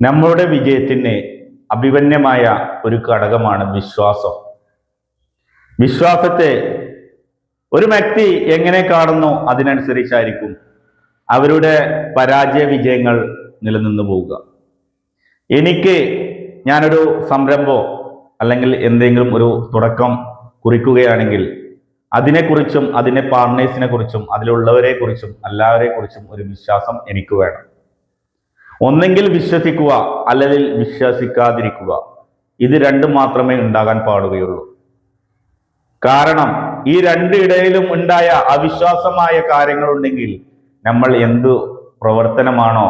നമ്മളുടെ വിജയത്തിന് അഭിമന്യമായ ഒരു ഘടകമാണ് വിശ്വാസം. വിശ്വാസത്തെ ഒരു വ്യക്തി എങ്ങനെ കാണുന്നു അതിനനുസരിച്ചായിരിക്കും അവരുടെ പരാജയ വിജയങ്ങൾ നിലനിന്നു പോവുക. എനിക്ക് ഞാനൊരു സംരംഭം അല്ലെങ്കിൽ എന്തെങ്കിലും ഒരു തുടക്കം കുറിക്കുകയാണെങ്കിൽ അതിനെക്കുറിച്ചും അതിന്റെ പാർട്ട്നേഴ്സിനെ കുറിച്ചും അതിലുള്ളവരെ കുറിച്ചും എല്ലാവരെ കുറിച്ചും ഒരു വിശ്വാസം എനിക്ക് വേണം. ഒന്നെങ്കിൽ വിശ്വസിക്കുക അല്ലെങ്കിൽ വിശ്വസിക്കാതിരിക്കുക. ഇത് രണ്ടും മാത്രമേ ഉണ്ടാകാൻ പാടുകയുള്ളൂ. കാരണം ഈ രണ്ട് ഇടയിലും ഉണ്ടായ അവിശ്വാസമായ കാര്യങ്ങളുണ്ടെങ്കിൽ നമ്മൾ എന്തു പ്രവർത്തനമാണോ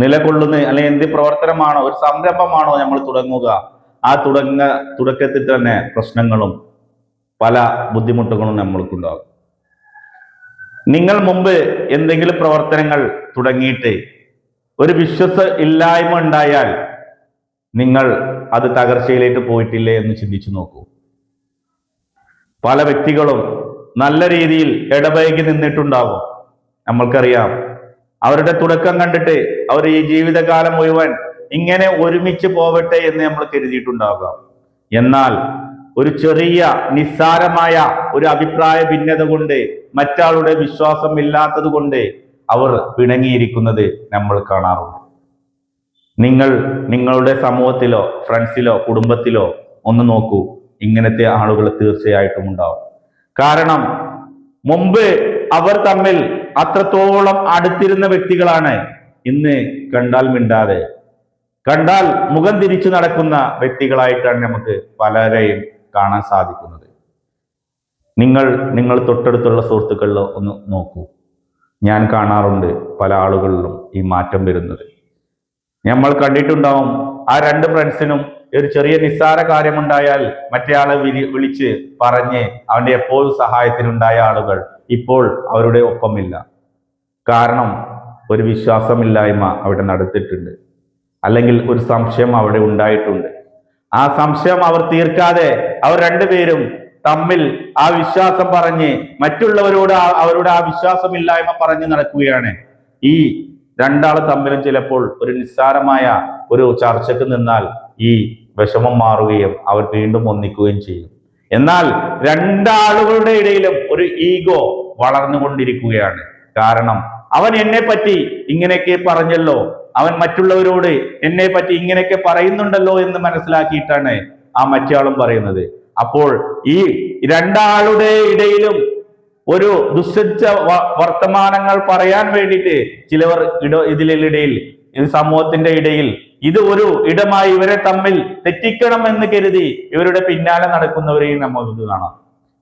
നിലകൊള്ളുന്ന അല്ലെങ്കിൽ എന്ത് പ്രവർത്തനമാണോ ഒരു സംരംഭമാണോ നമ്മൾ തുടങ്ങുക ആ തുടങ്ങ തുടക്കത്തിൽ തന്നെ പ്രശ്നങ്ങളും പല ബുദ്ധിമുട്ടുകളും നമ്മൾക്കുണ്ടാകും. നിങ്ങൾ മുമ്പ് എന്തെങ്കിലും പ്രവർത്തനങ്ങൾ തുടങ്ങിയിട്ട് ഒരു വിശ്വസ ഇല്ലായ്മ ഉണ്ടായാൽ നിങ്ങൾ അത് തകർച്ചയിലേക്ക് പോയിട്ടില്ലേ എന്ന് ചിന്തിച്ചു നോക്കൂ. പല വ്യക്തികളും നല്ല രീതിയിൽ ഇടപഴകി നിന്നിട്ടുണ്ടാവും. നമ്മൾക്കറിയാം. അവരുടെ തുടക്കം കണ്ടിട്ട് അവർ ഈ ജീവിതകാലം മുഴുവൻ ഇങ്ങനെ ഒരുമിച്ച് പോവട്ടെ എന്ന് നമ്മൾ കരുതിയിട്ടുണ്ടാകാം. എന്നാൽ ഒരു ചെറിയ നിസ്സാരമായ ഒരു അഭിപ്രായ ഭിന്നത കൊണ്ട് മറ്റാളുടെ വിശ്വാസം ഇല്ലാത്തത് കൊണ്ട് അവർ പിണങ്ങിയിരിക്കുന്നത് നമ്മൾ കാണാറുണ്ട്. നിങ്ങൾ നിങ്ങളുടെ സമൂഹത്തിലോ ഫ്രണ്ട്സിലോ കുടുംബത്തിലോ ഒന്ന് നോക്കൂ ഇങ്ങനത്തെ ആളുകൾ തീർച്ചയായിട്ടും ഉണ്ടാവും. കാരണം മുമ്പ് അവർ തമ്മിൽ അത്രത്തോളം അടുത്തിരുന്ന വ്യക്തികളാണ്. ഇന്ന് കണ്ടാൽ മിണ്ടാതെ കണ്ടാൽ മുഖം തിരിച്ചു നടക്കുന്ന വ്യക്തികളായിട്ടാണ് നമുക്ക് പലരെയും കാണാൻ സാധിക്കുന്നത്. നിങ്ങൾ നിങ്ങൾ തൊട്ടടുത്തുള്ള സുഹൃത്തുക്കളിലോ ഒന്ന് നോക്കൂ. ഞാൻ കാണാറുണ്ട് പല ആളുകളിലും ഈ മാറ്റം വരുന്നത്. നമ്മൾ കണ്ടിട്ടുണ്ടാവും ആ രണ്ട് ഫ്രണ്ട്സിനും ഒരു ചെറിയ നിസ്സാര കാര്യമുണ്ടായാൽ മറ്റേയാളെ വിളി വിളിച്ച് പറഞ്ഞ് അവന്റെ എപ്പോഴും സഹായത്തിനുണ്ടായ ആളുകൾ ഇപ്പോൾ അവരുടെ ഒപ്പമില്ല. കാരണം ഒരു വിശ്വാസമില്ലായ്മ അവിടെ നടത്തിയിട്ടുണ്ട്. അല്ലെങ്കിൽ ഒരു സംശയം അവിടെ ഉണ്ടായിട്ടുണ്ട്. ആ സംശയം അവർ തീർക്കാതെ അവർ രണ്ടുപേരും തമ്മിൽ ആ വിശ്വാസം പറഞ്ഞ് മറ്റുള്ളവരോട് അവരുടെ ആ വിശ്വാസമില്ലായ്മ പറഞ്ഞ് നടക്കുകയാണ്. ഈ രണ്ടാൾ തമ്മിലും ചിലപ്പോൾ ഒരു നിസ്സാരമായ ഒരു ചർച്ചക്ക് നിന്നാൽ ഈ വിഷമം മാറുകയും അവർ വീണ്ടും ഒന്നിക്കുകയും ചെയ്യും. എന്നാൽ രണ്ടാളുകളുടെ ഇടയിലും ഒരു ഈഗോ വളർന്നുകൊണ്ടിരിക്കുകയാണ്. കാരണം അവൻ എന്നെ പറ്റി ഇങ്ങനെയൊക്കെ പറഞ്ഞല്ലോ. അവൻ മറ്റുള്ളവരോട് എന്നെ പറ്റി ഇങ്ങനെയൊക്കെ പറയുന്നുണ്ടല്ലോ എന്ന് മനസ്സിലാക്കിയിട്ടാണ് ആ മറ്റാളും പറയുന്നത്. അപ്പോൾ ഈ രണ്ടാളുടെ ഇടയിലും ഒരു ദുസ്സജ്ജ വർത്തമാനങ്ങൾ പറയാൻ വേണ്ടിയിട്ട് ചിലവർ ഇട ഇതിലിടയിൽ സമൂഹത്തിന്റെ ഇടയിൽ ഇത് ഒരു ഇടമായി ഇവരെ തമ്മിൽ തെറ്റിക്കണം എന്ന് കരുതി ഇവരുടെ പിന്നാലെ നടക്കുന്നവരെയും നമുക്ക് കാണാം.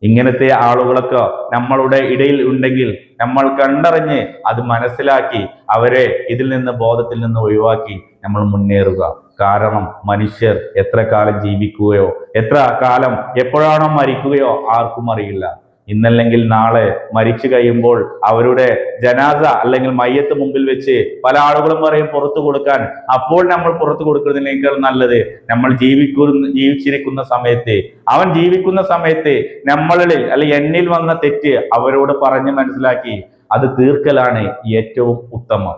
ഇങ്ങനത്തെ ആളുകളൊക്കെ നമ്മളുടെ ഇടയിൽ ഉണ്ടെങ്കിൽ നമ്മൾ കണ്ടറിഞ്ഞ് അത് മനസ്സിലാക്കി അവരെ ഇതിൽ നിന്ന് ബോധത്തിൽ നിന്ന് ഒഴിവാക്കി നമ്മൾ മുന്നേറുക. കാരണം മനുഷ്യർ എത്ര കാലം ജീവിക്കുകയോ എത്ര കാലം എപ്പോഴാണോ മരിക്കുകയോ ആർക്കും അറിയില്ല. ഇന്നല്ലെങ്കിൽ നാളെ മരിച്ചു കഴിയുമ്പോൾ അവരുടെ ജനാസ അല്ലെങ്കിൽ മയ്യത്ത് മുമ്പിൽ വെച്ച് പല ആളുകളും പറയും പുറത്തു കൊടുക്കാൻ. അപ്പോൾ നമ്മൾ പുറത്തു കൊടുക്കുന്നതിനേക്കാൾ നല്ലത് നമ്മൾ ജീവിക്കുന്ന ജീവിച്ചിരിക്കുന്ന സമയത്ത്. അവൻ ജീവിക്കുന്ന സമയത്ത് നമ്മളിൽ അല്ലെങ്കിൽ എന്നിൽ വന്ന തെറ്റ് അവരോട് പറഞ്ഞ് മനസ്സിലാക്കി. അത് തീർക്കലാണ് ഏറ്റവും ഉത്തമം.